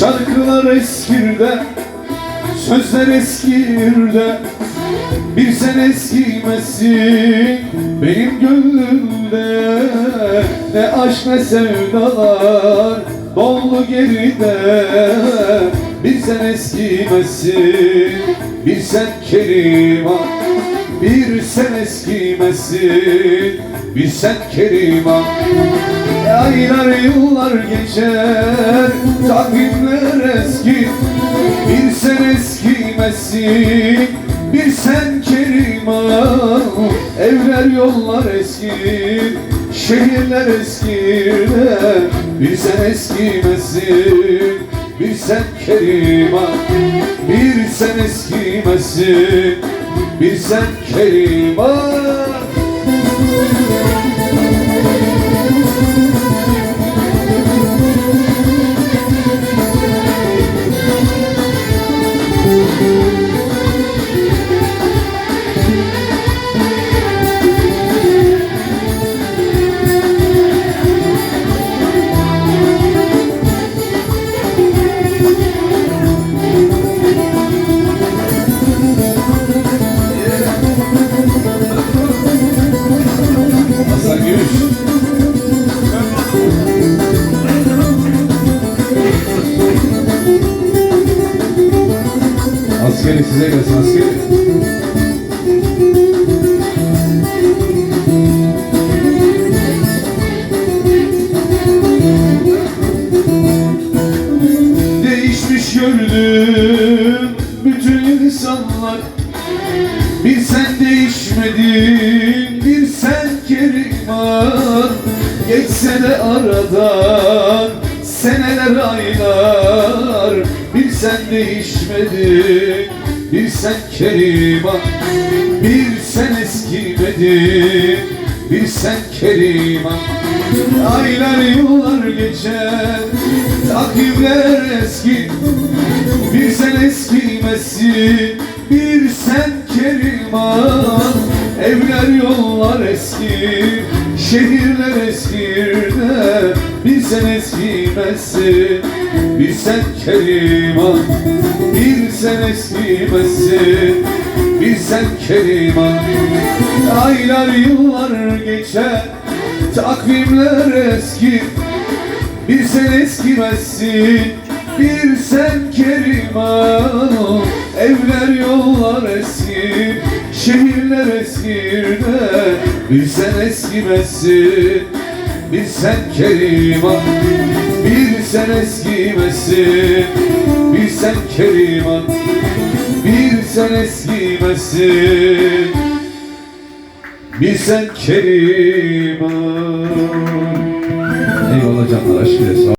Şarkılar eskirde Sözler eskirde. Bir sen eskimesin Benim gönlümde. Ne aşk ne sevdalar Doldu geride. Bir sen eskimesin Bir sen keriman Bir sen eskimesin Bir sen keriman Aylar yıllar geçer Takvimler eski. Bir sen eskimesin Bir sen keriman Evler yollar eskir Şehirler eskir Bir sen eskimesin Bir sen keriman Bir sen eskimesin Bir sen keriman Askeri size gelsin askeri. Değişmiş gördüm bütün insanlar. Bir sen değişmedin bir sen keriman Geçse de aradan seneler aylar Bir sen değişmedin bir sen keriman Bir sen eskimedin bir sen keriman Aylar yıllar geçer Takvimler eski Bir sen eskimesin Bir sen keriman Evler yollar eski Şehirler eskir de Bir sen eskimesin Bir sen keriman. Bir sen eskimesin Bir sen keriman. Aylar yıllar geçer Takvimler eski. Bir sen eskimezsin Bir sen keriman. Evler yollar eski Şehirler eskir de Bir sen eskimezsin Bir sen keriman Bir sen eskimesin Bir sen keriman Bir sen eskimesin bir sen Keriman Eyvallah canlar aşkına